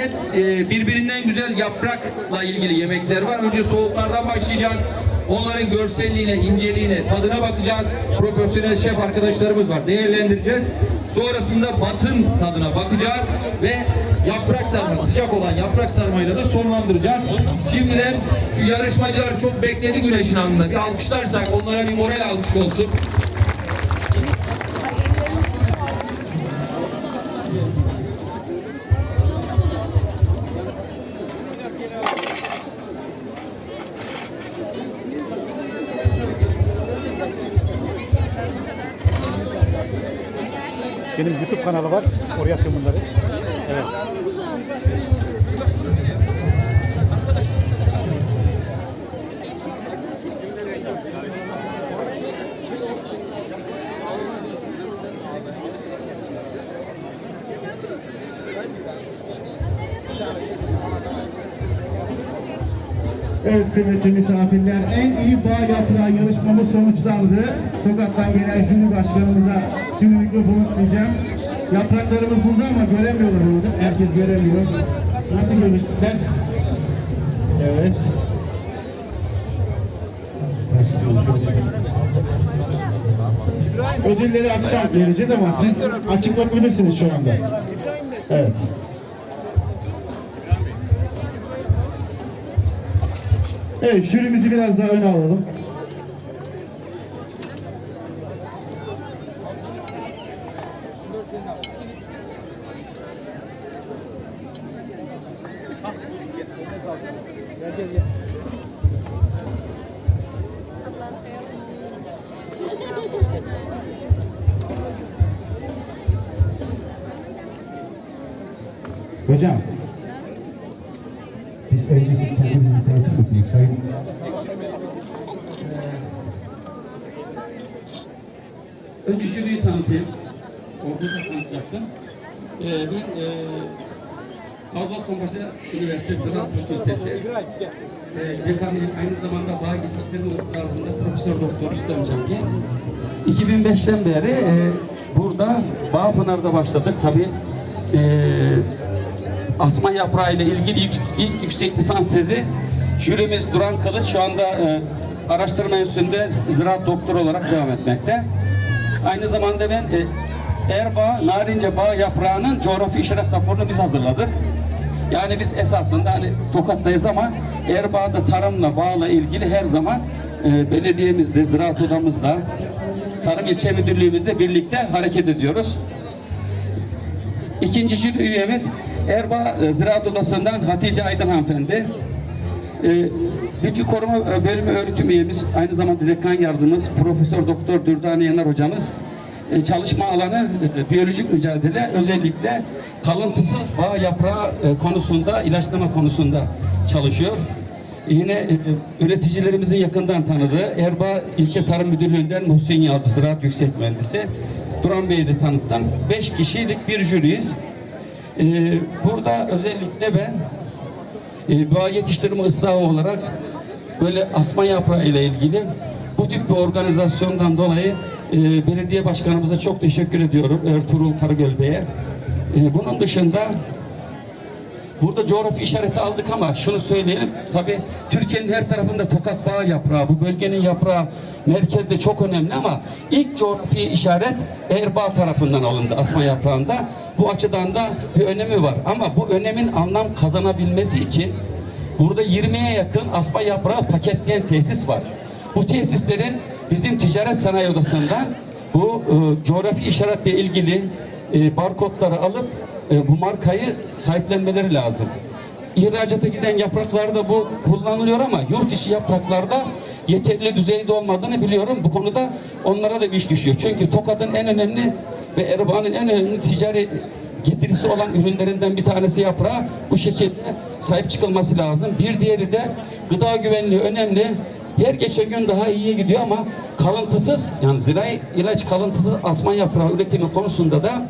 hep e, birbirinden güzel yaprakla ilgili yemekler var. Önce soğuklardan başlayacağız. Onların görselliğine, inceliğine, tadına bakacağız. Profesyonel şef arkadaşlarımız var. Değerlendireceğiz. Sonrasında batın tadına bakacağız ve yaprak sarma, sıcak olan yaprak sarmayla da sonlandıracağız. Şimdiden şu yarışmacılar çok bekledi güneşin altında. Bir alkışlarsak onlara bir moral alkış olsun. Benim YouTube kanalı var. Oraya atıyorum bunları. Evet. Evet kıymetli misafirler, en iyi bağ yaprağı yarışmamız sonuçlandı. Tokat'tan gelen jüri başkanımıza şimdi mikrofonu tutmayacağım. Yapraklarımız burada ama göremiyorlar orada. Herkes göremiyor. Nasıl görmüşler? Evet. Ödülleri akşam vereceğiz ama siz açıklayabilirsiniz şu anda. Evet. Evet, jürimizi biraz daha öne alalım. Hocam, biz önce siz kendinizi Jüriyi tanıtayım. Ortada tanıtacaktım. Ee, ben e, Kazlas Kompaşa Üniversitesi Ziraat Fakültesi e, dekanıyım. Aynı zamanda bağ yetiştirme ısrarında Profesör Doktor Rüstem Cengi. 2005'ten beri e, burada Bağpınar'da başladık. Tabii e, asma yaprağı ile ilgili ilk, ilk yüksek lisans tezi jürimiz Duran Kılıç şu anda e, araştırma enstitüsünde ziraat doktoru olarak devam etmekte. Aynı zamanda ben e, Erbağ, Narince Bağ yaprağının coğrafi işaret raporunu biz hazırladık. Yani biz esasında hani Tokat'tayız ama Erbağ'da tarımla, bağla ilgili her zaman e, belediyemizde, ziraat odamızda, tarım ilçe müdürlüğümüzde birlikte hareket ediyoruz. İkinci jüri üyemiz Erbaa e, Ziraat Odası'ndan Hatice Aydın hanımefendi. E, Bitki Koruma e, Bölümü öğretim üyemiz, aynı zamanda dekan yardımcımız Profesör Doktor Dürdane Yanar hocamız. E, çalışma alanı e, biyolojik mücadele, özellikle kalıntısız bağ yaprağı e, konusunda, ilaçlama konusunda çalışıyor. Yine e, üreticilerimizin yakından tanıdığı Erbaa İlçe Tarım Müdürlüğü'nden Muhsin Yalçı Ziraat Yüksek Mühendisi. Duran Bey'i de tanıttım. Beş kişilik bir jüriyiz. Ee, burada özellikle ben e, yetiştirme ıslahı olarak böyle asma yaprağı ile ilgili bu tip bir organizasyondan dolayı e, belediye başkanımıza çok teşekkür ediyorum Ertuğrul Karagöl Bey'e. E, bunun dışında Burada coğrafi işareti aldık ama şunu söyleyelim. Tabii Türkiye'nin her tarafında tokat bağ yaprağı, bu bölgenin yaprağı merkezde çok önemli ama ilk coğrafi işaret Erbaa tarafından alındı asma yaprağında. Bu açıdan da bir önemi var. Ama bu önemin anlam kazanabilmesi için burada 20'ye yakın asma yaprağı paketleyen tesis var. Bu tesislerin bizim ticaret sanayi odasından bu e, coğrafi işaretle ilgili e, barkodları alıp e, bu markayı sahiplenmeleri lazım. İhracata giden yapraklarda bu kullanılıyor ama yurt içi yapraklarda yeterli düzeyde olmadığını biliyorum. Bu konuda onlara da bir iş düşüyor. Çünkü Tokat'ın en önemli ve Erbaa'nın en önemli ticari getirisi olan ürünlerinden bir tanesi yaprağı bu şekilde sahip çıkılması lazım. Bir diğeri de gıda güvenliği önemli. Her geçen gün daha iyiye gidiyor ama kalıntısız yani zirai ilaç kalıntısız asma yaprağı üretimi konusunda da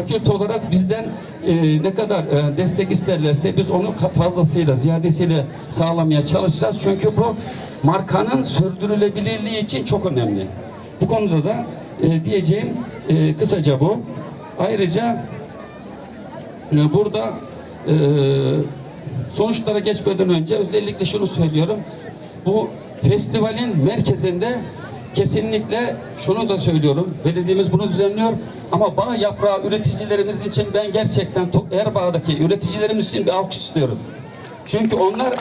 fakülte olarak bizden e, ne kadar e, destek isterlerse biz onu fazlasıyla ziyadesiyle sağlamaya çalışacağız. Çünkü bu markanın sürdürülebilirliği için çok önemli. Bu konuda da e, diyeceğim e, kısaca bu. Ayrıca e, burada Ee, sonuçlara geçmeden önce özellikle şunu söylüyorum. Bu festivalin merkezinde kesinlikle şunu da söylüyorum. Belediyemiz bunu düzenliyor ama bağ yaprağı üreticilerimiz için ben gerçekten To- Erbağ'daki üreticilerimiz için bir alkış istiyorum. Çünkü onlar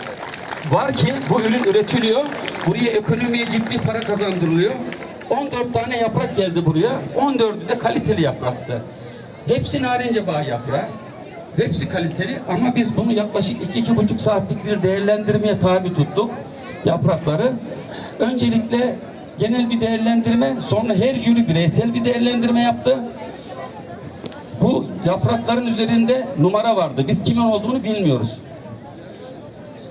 var ki bu ürün üretiliyor. Buraya ekonomiye ciddi para kazandırılıyor. 14 tane yaprak geldi buraya. 14'ü de kaliteli yapraktı. Hepsi narince bağ yaprağı. Hepsi kaliteli ama biz bunu yaklaşık iki, iki buçuk saatlik bir değerlendirmeye tabi tuttuk yaprakları. Öncelikle genel bir değerlendirme, sonra her jüri bireysel bir değerlendirme yaptı. Bu yaprakların üzerinde numara vardı. Biz kimin olduğunu bilmiyoruz.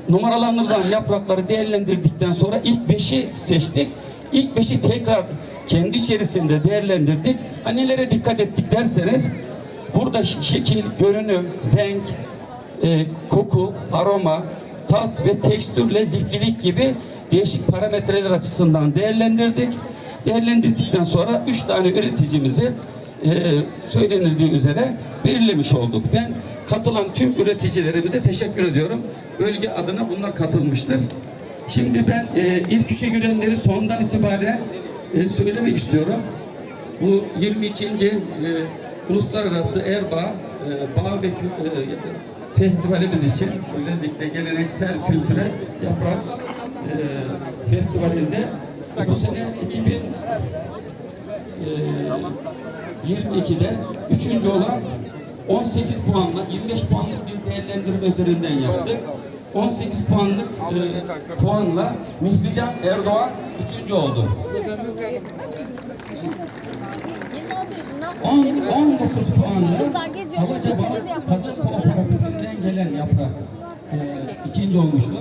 Numaralandırılan yaprakları değerlendirdikten sonra ilk beşi seçtik. İlk beşi tekrar kendi içerisinde değerlendirdik. Ha nelere dikkat ettik derseniz burada şekil, görünüm, renk, e, koku, aroma, tat ve tekstürle liflilik gibi değişik parametreler açısından değerlendirdik. Değerlendirdikten sonra üç tane üreticimizi e, söylenildiği üzere belirlemiş olduk. Ben katılan tüm üreticilerimize teşekkür ediyorum. Bölge adına bunlar katılmıştır. Şimdi ben e, ilk üçe girenleri sondan itibaren e, söylemek istiyorum. Bu 22. E, Uluslararası Erbağ e, Bağ ve e, Festivalimiz için özellikle geleneksel kültürel yaprak e, festivalinde bu sene 2000 e, 22'de üçüncü olan 18 puanla 25 puanlık bir değerlendirme üzerinden yaptık. 18 puanlık e, puanla Mihrican Erdoğan üçüncü oldu. 10, 19 puanlı Havacaba Kadın Kooperatifinden gelen yaprak e, ikinci olmuştu.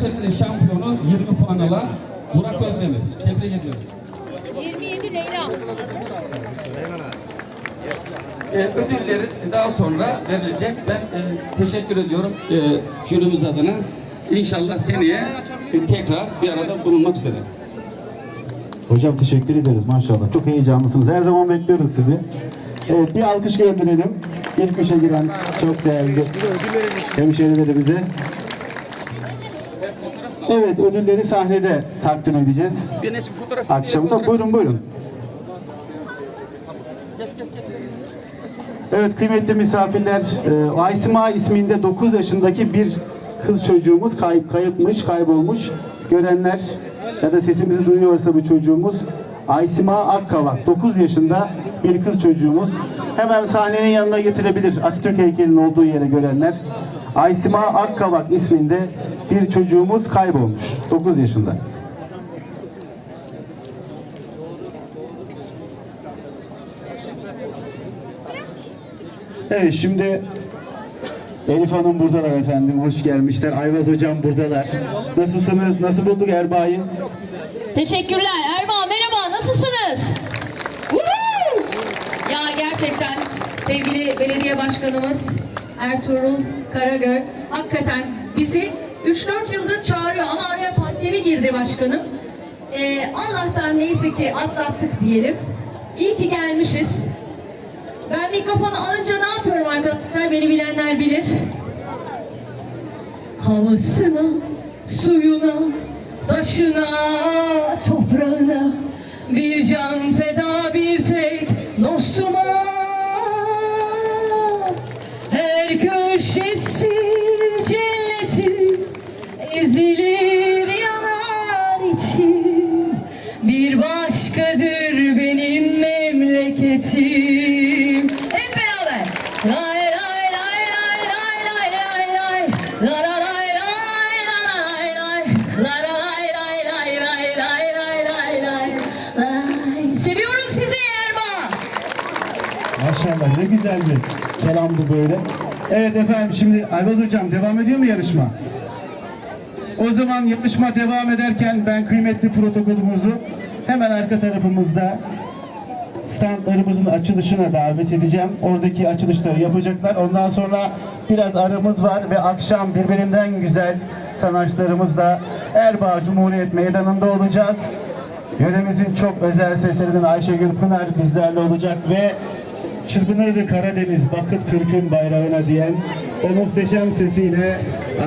De şampiyonu 20 puan alan Burak Özdemir. Tebrik ediyorum. 27 Leyla. Ee, ödülleri daha sonra verilecek. Ben e, teşekkür ediyorum e, jürimiz adına. İnşallah seneye e, tekrar bir arada bulunmak üzere. Hocam teşekkür ederiz maşallah. Çok heyecanlısınız. Her zaman bekliyoruz sizi. Evet bir alkış gönderelim. İlk üçe giren çok değerli hemşehrilerimize. Evet ödülleri sahnede takdim edeceğiz. Akşamda buyurun buyurun. Evet kıymetli misafirler, e, Aysima isminde 9 yaşındaki bir kız çocuğumuz kayıp kayıpmış, kaybolmuş. Görenler ya da sesimizi duyuyorsa bu çocuğumuz Aysima Akkavak 9 yaşında bir kız çocuğumuz. Hemen sahnenin yanına getirebilir Atatürk heykelinin olduğu yere görenler. Aysima Akkavak isminde bir çocuğumuz kaybolmuş 9 yaşında. Evet şimdi Elif Hanım buradalar efendim. Hoş gelmişler. Ayvaz hocam buradalar. Nasılsınız? Nasıl bulduk Erbağ'ı? Teşekkürler. Erman merhaba nasılsınız? Woohoo! Ya gerçekten sevgili belediye başkanımız Ertuğrul Karagöl hakikaten bizi 3-4 yıldır çağırıyor ama araya pandemi girdi başkanım. Ee, Allah'tan neyse ki atlattık diyelim. İyi ki gelmişiz. Ben mikrofonu alınca ne yapıyorum arkadaşlar? Beni bilenler bilir. Havasına, suyuna, taşına, toprağına bir can feda bir tek dostuma. Ne güzel bir kelam bu böyle. Evet efendim şimdi Ayvaz hocam devam ediyor mu yarışma? O zaman yarışma devam ederken ben kıymetli protokolümüzü hemen arka tarafımızda standlarımızın açılışına davet edeceğim. Oradaki açılışları yapacaklar. Ondan sonra biraz aramız var ve akşam birbirinden güzel sanatçılarımızla Erbaa Cumhuriyet Meydanı'nda olacağız. Yöremizin çok özel seslerinden Ayşegül Pınar bizlerle olacak ve çırpınırdı Karadeniz bakıp Türk'ün bayrağına diyen o muhteşem sesiyle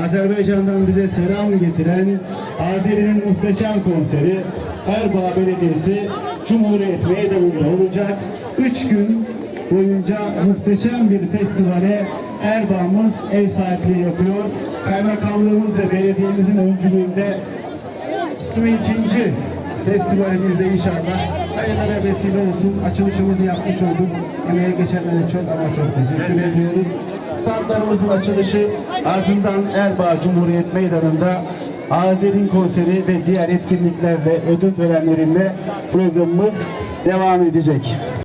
Azerbaycan'dan bize selam getiren Azeri'nin muhteşem konseri Erbaa Belediyesi Cumhuriyet Meydanı'nda olacak. Üç gün boyunca muhteşem bir festivale Erbaa'mız ev sahipliği yapıyor. Kaymakamlığımız ve belediyemizin öncülüğünde 22. festivalimizde inşallah hayırlara vesile olsun. Açılışımızı yapmış olduk. Emeğe geçenlere çok ama çok teşekkür ediyoruz. Standlarımızın açılışı ardından Erbaa Cumhuriyet Meydanı'nda Azer'in konseri ve diğer etkinliklerle ödül törenlerinde programımız devam edecek.